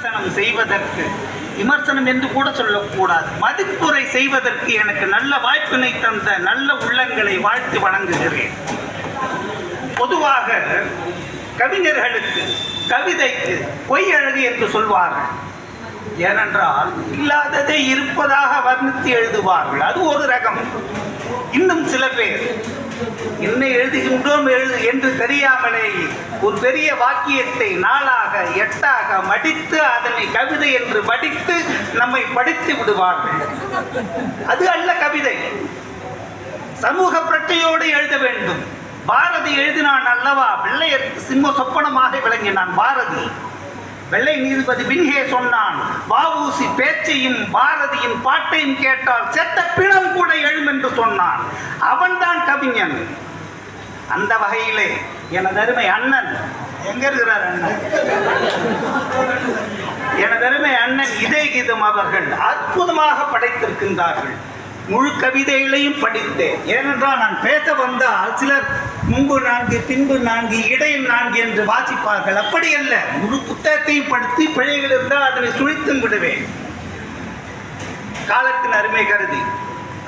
விமர்சனம் செய்வதற்கு விமர்சனம் என்று கூட சொல்லக்கூடாது. மதிப்புரை செய்வதற்கு எனக்கு நல்ல வாய்ப்பினை தந்த நல்ல உள்ளங்களை வாழ்த்து வணங்குகிறேன். பொதுவாக கவிஞர்களுக்கு கவிதைக்கு பொய் அழகு என்று சொல்வார்கள். ஏனென்றால் இல்லாததை இருப்பதாக வர்ணித்து எழுதுவார்கள். அது ஒரு ரகம். இன்னும் சில பேர் என்ன எழுதுகின்றோம் எழுது என்று தெரியாமலே ஒரு பெரிய வாக்கியத்தை நாளாக எட்டாக மடித்து அதனை கவிதை என்று மடித்து நம்மை படித்து விடுவார்கள் அது அல்ல கவிதை. சமூக பிரச்சையோடு எழுத வேண்டும். பாரதி எழுதினான் அல்லவா? வெள்ளைய சிம்ம சொப்பனமாக விளங்கினான் பாரதி. வெள்ளை நீதிபதி பின்ஹே சொன்னான் வாவூசி பேச்சையும் பாரதியின் பாட்டையும் கேட்டால் செத்த பிணம் கூட எழும் என்று சொன்னான். அவன்தான் கவிஞன் அந்த வகையிலே எனது அருமை அண்ணன். எங்க இருக்கிறார் அண்ணன்? எனது அருமை அண்ணன் இதே கீதம் அவர்கள் அற்புதமாக படைத்திருக்கின்றார்கள். முழு கவிதைகளையும் படித்தேன். ஏனென்றால் நான் பேச வந்தால் சிலர் முன்பு நான்கு பின்பு நான்கு இடையில் நான்கு என்று வாசிப்பார்கள். அப்படி அல்ல. முழு புத்தகத்தையும் படித்து பிழைகள் இருந்தால் அதனை சுழித்தும் விடுவேன். காலத்தின் அருமை கருதி.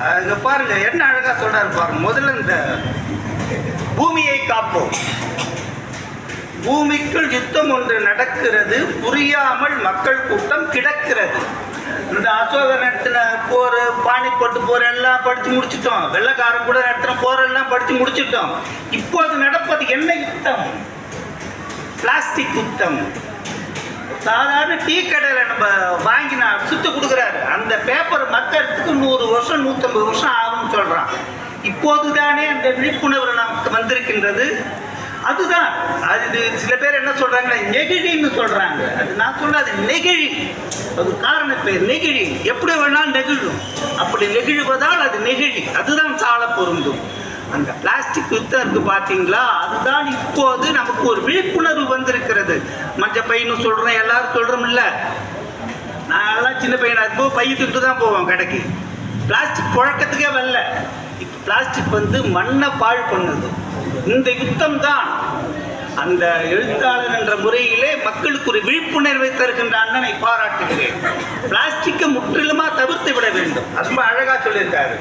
அங்க பாருங்க என்ன அழகா சொல்றாரு பாருங்க. முதல்ல இந்த பூமியை காப்போம். பூமிக்குள் யுத்தம் ஒன்று நடக்கிறது புரியாமல் மக்கள் கூட்டம் கிடக்கிறது. இந்த அசோக நடத்தின போர் பானிப்பட்டு போர் எல்லாம் படித்து முடிச்சிட்டோம். வெள்ளக்காரன் கூட நடத்தின போர் எல்லாம் படித்து முடிச்சிட்டோம். இப்போது நடப்பது என்ன யுத்தம்? பிளாஸ்டிக் யுத்தம். சாதாரண டீ கடையில் நம்ம வாங்கி நான் சுத்து கொடுக்குறாரு. அந்த பேப்பர் மக்கறதுக்கு நூறு வருஷம் நூற்றம்பது வருஷம் ஆகும்னு சொல்கிறான் இப்போது தானே அந்த விழிப்புணர்வு நமக்கு வந்திருக்கின்றது. அதுதான். அது சில பேர் என்ன சொல்கிறாங்கன்னா நெகிழின்னு சொல்கிறாங்க அது நான் சொல்ல அது நெகிழி. அது காரண பேர் நெகிழி. எப்படி வேணாலும் நெகிழும். அப்படி நெகிழுவதால் அது நெகிழி. அதுதான் சால பொருந்தும். அந்த பிளாஸ்டிக் யுத்தம் இருக்கு பார்த்தீங்களா அதுதான் இப்போது நமக்கு ஒரு விழிப்புணர்வு வந்திருக்கிறது. மஞ்சள் பையன்னு சொல்கிறேன் எல்லாரும் சொல்கிறோம் இல்லை நான் எல்லாம் சின்ன பையனாக இருக்கும் பைய தூக்கிட்டு தான் போவோம் கடைக்கு. பிளாஸ்டிக் புழக்கத்துக்கே வரல. இப்போ பிளாஸ்டிக் வந்து மண்ணை பாழ் பண்ணுது. இந்த யுத்தம் தான். அந்த எழுத்தாளர் என்ற முறையிலே மக்களுக்கு ஒரு விழிப்புணர்வை தருகின்ற அண்ணனை பாராட்டுகிறேன். பிளாஸ்டிக்கை முற்றிலுமா தவிர்த்து விட வேண்டும். ரொம்ப அழகா சொல்லியிருக்காரு.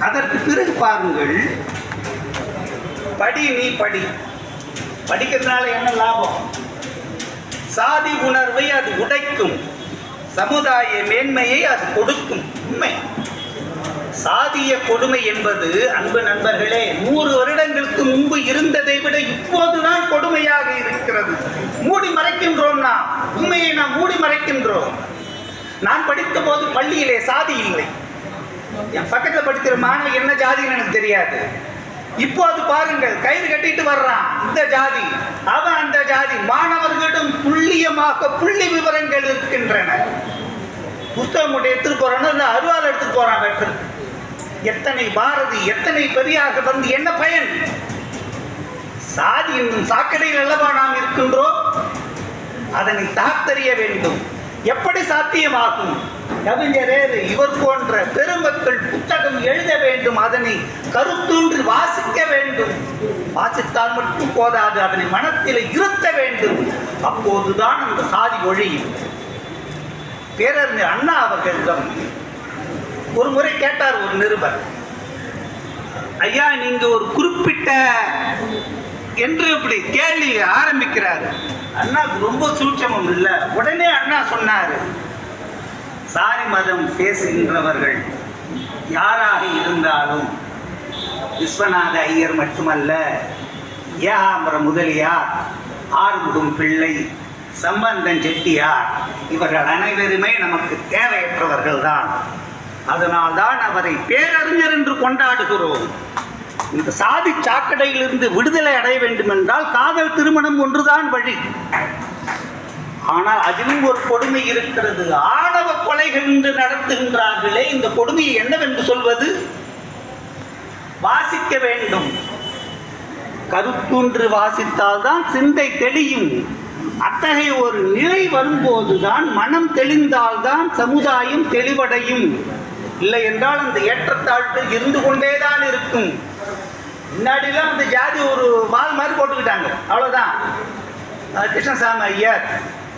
அதற்கு பிறகு பாருங்கள். படி நீ படி. படிக்கிறதுனால என்ன லாபம்? சாதி உணர்வை அது உடைக்கும். சமுதாய மேன்மையை அது கொடுக்கும். உண்மை. சாதிய கொடுமை என்பது அன்பு நண்பர்களே நூறு வருடங்களுக்கு முன்பு இருந்ததை விட இப்போதுதான் கொடுமையாக இருக்கிறது. மூடி மறைக்கின்றோம் நாம். உண்மையை நாம் மூடி மறைக்கின்றோம். நான் படித்த போது பள்ளியிலே சாதி இல்லை. என் பக்கத்தில் படிக்கிற மாணவி என்ன ஜாதின்னு எனக்கு தெரியாது. இப்போ அது பாருங்கள் கயிறு கட்டிட்டு வர்றான் இந்த ஜாதி. அவன் அந்த ஜாதி. மாணவர்களிடம் துல்லியமாக புள்ளி விவரங்கள் இருக்கின்றன. புத்தகம் மட்டும் எடுத்துட்டு போறான்னு இல்லை அருவாள் எடுத்துட்டு போறான் வெற்று எத்தனை பாரதி எத்தனை பெரியாக வந்து என்ன பயன்? சாதி என்னும் சாக்கடையில் அல்லவா நாம் இருக்கின்றோம்? அதனை தாத்தறிய வேண்டும். எப்படி சாத்தியமாகும்? கவிஞரேறு இவர் போன்ற பெருமக்கள் புத்தகம் எழுத வேண்டும் அதனை கருத்தூன்றி வாசிக்க வேண்டும். வாசித்தால் மட்டும் போதாது அதனை மனத்தில் இருத்த வேண்டும். அப்போதுதான் அந்த சாதி ஒழியும். பேரறிஞர் அண்ணா அவர்களிடம் ஒரு முறை கேட்டார் ஒரு நிருபர். ஐயா நீங்க ஒரு குறிப்பிட்ட என்று இப்படி கேள்வி ஆரம்பிக்கிறார். அண்ணாக்கு ரொம்ப சூட்சமம் இல்லை. உடனே அண்ணா சொன்னார் சாரி மதம் பேசுகின்றவர்கள் யாராக இருந்தாலும் விஸ்வநாத ஐயர் மட்டுமல்ல ஏகாம்பரம் முதலியார் ஆறுமுகம் பிள்ளை சம்பந்தன் செட்டியார் இவர்கள் அனைவருமே நமக்கு தேவையற்றவர்கள் தான் அதனால்தான் அவரை பேரறிஞர் என்று கொண்டாடுகிறோம். இந்த சாதி சாக்கடையிலிருந்து விடுதலை அடைய வேண்டும் என்றால் காதல் திருமணம் ஒன்றுதான் வழி. ஆனால் அதிலும் ஒரு கொடுமை இருக்கிறது. ஆணவ கொலைகள் என்று நடத்துகின்றார்களே இந்த கொடுமையை என்னவென்று சொல்வது? வாசிக்க வேண்டும். கருத்தூன்று வாசித்தால்தான் சிந்தை தெளியும். அத்தகைய ஒரு நிலை வரும்போதுதான் மனம் தெளிந்தால்தான் சமுதாயம் தெளிவடையும். இல்லை என்றால் அந்த ஏற்றத்தாழ்வு இருந்து கொண்டேதான் இருக்கும். முன்னாடிலாம் அந்த ஜாதி ஒரு வால் மாதிரி போட்டுக்கிட்டாங்க. அவ்வளோதான் கிருஷ்ணசாமி ஐயர்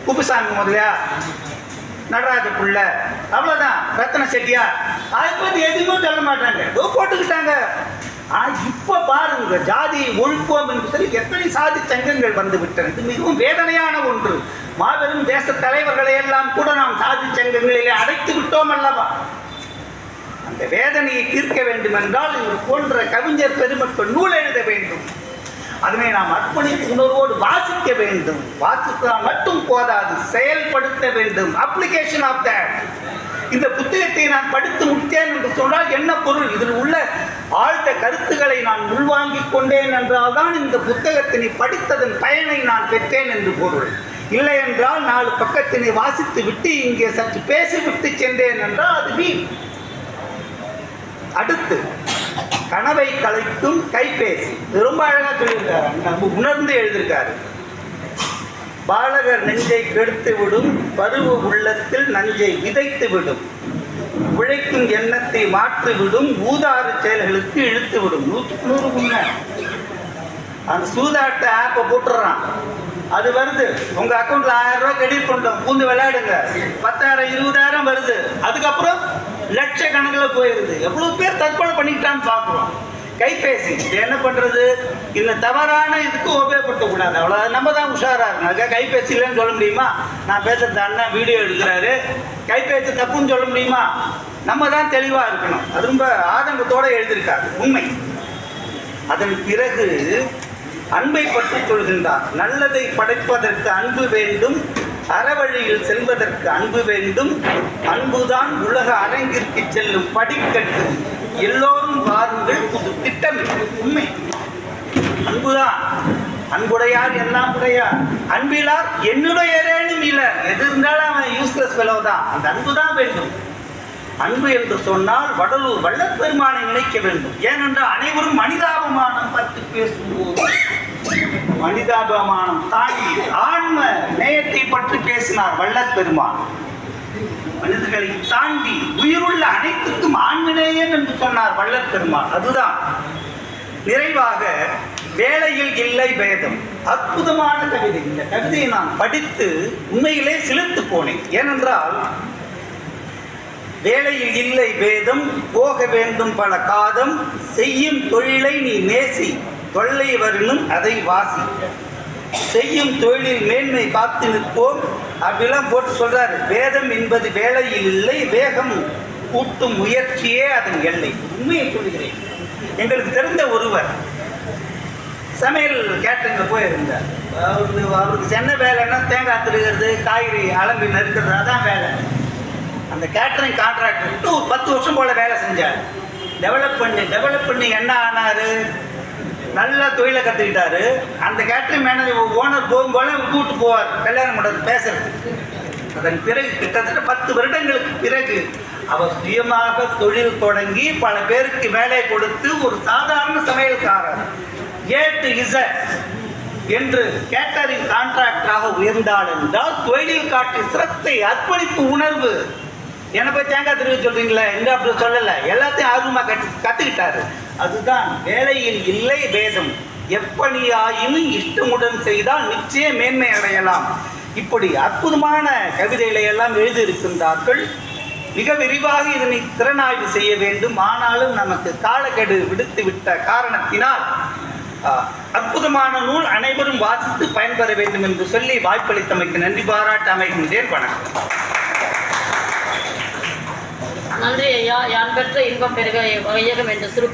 குப்புசாமி முதலியார் நடராஜ புள்ள அவ்வளோதான் ரத்தன செட்டியார். அதை பற்றி எதுவுமே சொல்ல மாட்டாங்க. ஏதோ போட்டுக்கிட்டாங்க. ஆனால் இப்போ பாருங்க ஜாதி ஒழுப்போம் என்று சொல்லி எத்தனை சாதி சங்கங்கள் வந்து விட்டன. இது மிகவும் வேதனையான ஒன்று. மாபெரும் தேச தலைவர்களை எல்லாம் கூட நாம் சாதி சங்கங்களிலே அடைத்து விட்டோம் அல்லவா? இந்த வேதனையை தீர்க்க வேண்டும் என்றால் இவர் போன்ற கவிஞர் பெருமக்கள் நூல் எழுத வேண்டும். அதனை நாம் அர்ப்பணிப்பு உணர்வோடு வாசிக்க வேண்டும். வாசித்தால் மட்டும் போதாது செயல்படுத்த வேண்டும். அப்ளிகேஷன் ஆஃப் த இந்த புத்தகத்தை நான் படித்து முடித்தேன் என்று சொன்னால் என்ன பொருள்? இதில் உள்ள ஆழ்ந்த கருத்துக்களை நான் உள்வாங்கிக் கொண்டேன் என்றால் தான் இந்த புத்தகத்தினை படித்ததன் பயனை நான் பெற்றேன் என்று பொருள். இல்லை என்றால் நாலு பக்கத்தினை வாசித்து விட்டு இங்கே சற்று பேசிவிட்டு சென்றேன் என்றால் அது வீண். அடுத்து கனவை கலைக்கும் கைபேசி. ரொம்ப அழகாக சொல்லியிருக்காரு. நம்ம உணர்ந்து எழுதியிருக்காரு. பாலகர் நெஞ்சை கெடுத்து விடும் பருவ உள்ளத்தில் நஞ்சை விதைத்து விடும் உழைக்கும் எண்ணத்தை மாற்றி விடும் ஊதாறு செயல்களுக்கு இழுத்து விடும். நூற்றுக்கு நூறு உண்மை. அந்த சூதாட்ட ஆப்பை போட்டுடுறான். அது வருது. உங்க அக்கௌண்ட்ல ஆயிரம் ரூபாய் கிரெடிட் பண்ணிட்டோம் பூந்து விளையாடுங்க. பத்தாயிரம் இருபதாயிரம் வருது. அதுக்கப்புறம் லட்சக்கணக்கில் போயிருது. எவ்வளோ பேர் தற்கொலை பண்ணிக்கிட்டான்னு பார்க்குறோம். கைபேசி. என்ன பண்ணுறது இந்த தவறான இதுக்கு உபயோகப்படுத்த கூடாது அவ்வளோ நம்ம தான் உஷாராக இருக்கணும். கைபேசி இல்லைன்னு சொல்ல முடியுமா? நான் பேசுறது அண்ணன் வீடியோ எடுக்கிறாரு. கைபேசி தப்புன்னு சொல்ல முடியுமா? நம்ம தான் தெளிவாக இருக்கணும். அது ரொம்ப ஆதங்கத்தோடு எழுதியிருக்காரு. உண்மை. அதன் பிறகு அன்பை பற்றி சொல்கின்றார் நல்லதை படைப்பதற்கு அன்பு வேண்டும் அறவழியில் செல்வதற்கு அன்பு வேண்டும். அன்புதான் உலக அரங்கிற்கு செல்லும் படிக்கட்டு. எல்லோரும் வாருங்கள் புது திட்டமிட்டு உண்மை. அன்புதான். அன்புடையார் எல்லாம் உடையார். அன்பிலார் என்னுடையரேனும் இல்லை. எது இருந்தாலும் அவன் யூஸ்லெஸ் fellow தான். அந்த அன்பு தான் வேண்டும். அன்பு என்று சொன்னால் வடலூர் வள்ளப்பெருமானை நினைக்க வேண்டும். ஏனென்றால் அனைவரும் மனிதாபமானம் பற்றி பேசும்போது மனிதாபமானம் தாண்டி ஆன்ம பற்றி பேசினார் வள்ளப்பெருமான் மனிதர்களை தாண்டி உயிருள்ள அனைத்துக்கும் ஆன்மநேயன் என்று சொன்னார் வள்ளப்பெருமான் அதுதான் நிறைவாக வேலையில் இல்லை பேதம். அற்புதமான கவிதை. இந்த கவிதையை நான் படித்து உண்மையிலே சிலிர்த்து போனேன். ஏனென்றால் வேலையில் இல்லை பேதம் போக வேண்டும் பல காதம் செய்யும் தொழிலை நீ நேசி தொல்லை வரினும் அதை வாசி. செய்யும் தொழிலில் மேன்மை காத்து நிற்போம். அப்படிலாம் போட்டு சொல்றாரு. வேதம் என்பது வேலையில் இல்லை வேகம் கூட்டும் முயற்சியே அதன் எல்லை. உண்மையை சொல்கிறேன் எங்களுக்கு தெரிந்த ஒருவர் சமையல் கேட்டரிங்கில் போயிருந்தார். அவருக்கு அவருக்கு என்ன வேலைன்னா தேங்காய் திருகிறது காய்கறி அலம்பி நறுக்கிறது அதான் வேலை. அந்த கேட்டரிங் கான்ட்ராக்டர் ஒரு பத்து வருஷம் போல் வேலை செஞ்சார். டெவலப் பண்ணி டெவலப் பண்ணி என்ன ஆனார்? நல்ல தொழிலை கற்றுக்கிட்டாரு அந்த கேட்டரிங் மேனேஜர் ஓனர் போகும்போல கூப்பிட்டு போவார். கல்யாணம் பண்ணுறது பேசுறது. அதன் பிறகு கிட்டத்தட்ட பத்து வருடங்களுக்கு பிறகு அவர் சுயமாக தொழில் தொடங்கி பல பேருக்கு வேலை கொடுத்து ஒரு சாதாரண சமையல்காரர். ஏ டு இசட் என்று கேட்டரிங் கான்ட்ராக்டராக உயர்ந்தால் என்றால் தொழிலில் காட்டிய சிரத்தை அர்ப்பணிப்பு உணர்வு என்னை போய் தேங்காய் திருவி சொல்கிறீங்களே எங்கே அப்படி சொல்லலை. எல்லாத்தையும் ஆர்வமாக கற்று கற்றுக்கிட்டாரு அதுதான் வேலையில் இல்லை பேதம் எப்படியாயினும் இஷ்டமுடன் செய்தால் நிச்சயம் மேன்மை அடையலாம். இப்படி அற்புதமான கவிதைகளை எல்லாம் எழுதியிருக்கின்றார்கள். மிக விரிவாக இதனை திறனாய்வு செய்ய வேண்டும். ஆனாலும் நமக்கு காலக்கெடு விடுத்து விட்ட காரணத்தினால் அற்புதமான நூல் அனைவரும் வாசித்து பயன்பெற வேண்டும் என்று சொல்லி வாய்ப்பளித்தமைக்கு நன்றி. பாராட்ட அமைகின்றேன். வணக்கம். நன்றி ஐயா யான் பெற்ற இன்பம் பெருக வையகம் என்று சுருக்கம்